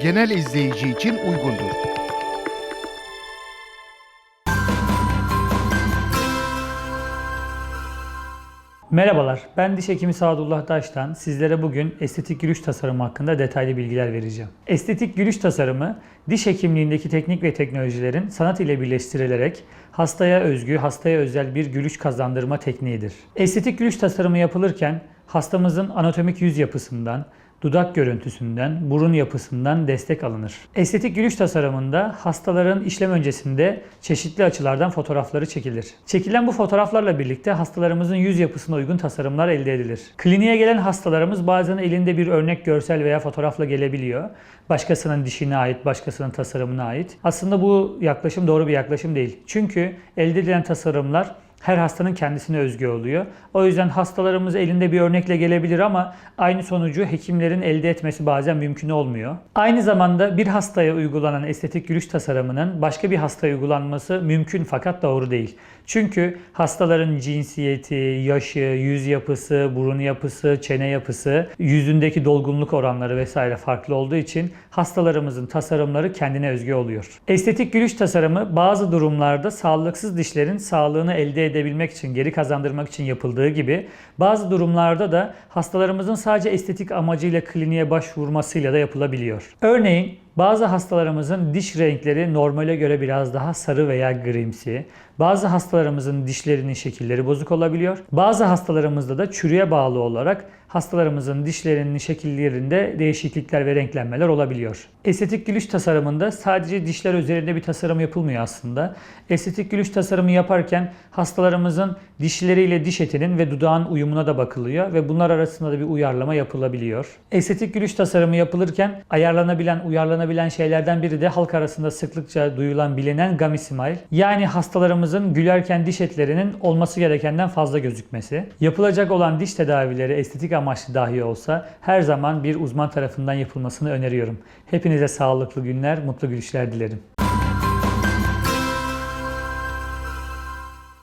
genel izleyici için uygundur. Merhabalar, ben diş hekimi Sadullah Taş'tan sizlere bugün estetik gülüş tasarımı hakkında detaylı bilgiler vereceğim. Estetik gülüş tasarımı, diş hekimliğindeki teknik ve teknolojilerin sanat ile birleştirilerek hastaya özgü, hastaya özel bir gülüş kazandırma tekniğidir. Estetik gülüş tasarımı yapılırken hastamızın anatomik yüz yapısından, dudak görüntüsünden, burun yapısından destek alınır. Estetik gülüş tasarımında hastaların işlem öncesinde çeşitli açılardan fotoğrafları çekilir. Çekilen bu fotoğraflarla birlikte hastalarımızın yüz yapısına uygun tasarımlar elde edilir. Kliniğe gelen hastalarımız bazen elinde bir örnek görsel veya fotoğrafla gelebiliyor. Başkasının dişine ait, başkasının tasarımına ait. Aslında bu yaklaşım doğru bir yaklaşım değil. Çünkü elde edilen tasarımlar her hastanın kendisine özgü oluyor. O yüzden hastalarımız elinde bir örnekle gelebilir ama aynı sonucu hekimlerin elde etmesi bazen mümkün olmuyor. Aynı zamanda bir hastaya uygulanan estetik gülüş tasarımının başka bir hastaya uygulanması mümkün fakat doğru değil. Çünkü hastaların cinsiyeti, yaşı, yüz yapısı, burun yapısı, çene yapısı, yüzündeki dolgunluk oranları vesaire farklı olduğu için hastalarımızın tasarımları kendine özgü oluyor. Estetik gülüş tasarımı bazı durumlarda sağlıksız dişlerin sağlığını elde edebilmek için, geri kazandırmak için yapıldığı gibi bazı durumlarda da hastalarımızın sadece estetik amacıyla kliniğe başvurmasıyla da yapılabiliyor. Örneğin bazı hastalarımızın diş renkleri normale göre biraz daha sarı veya grimsi. Bazı hastalarımızın dişlerinin şekilleri bozuk olabiliyor. Bazı hastalarımızda da çürüye bağlı olarak hastalarımızın dişlerinin şekillerinde değişiklikler ve renklenmeler olabiliyor. Estetik gülüş tasarımında sadece dişler üzerinde bir tasarım yapılmıyor aslında. Estetik gülüş tasarımı yaparken hastalarımızın dişleriyle diş etinin ve dudağın uyumuna da bakılıyor ve bunlar arasında da bir uyarlama yapılabiliyor. Estetik gülüş tasarımı yapılırken ayarlanabilen, uyarlanabilen şeylerden biri de halk arasında sıklıkça duyulan bilinen gummy smile. Yani hastalarımızın gülerken diş etlerinin olması gerekenden fazla gözükmesi. Yapılacak olan diş tedavileri estetik amaçlı dahi olsa her zaman bir uzman tarafından yapılmasını öneriyorum. Hepinize sağlıklı günler, mutlu gülüşler dilerim.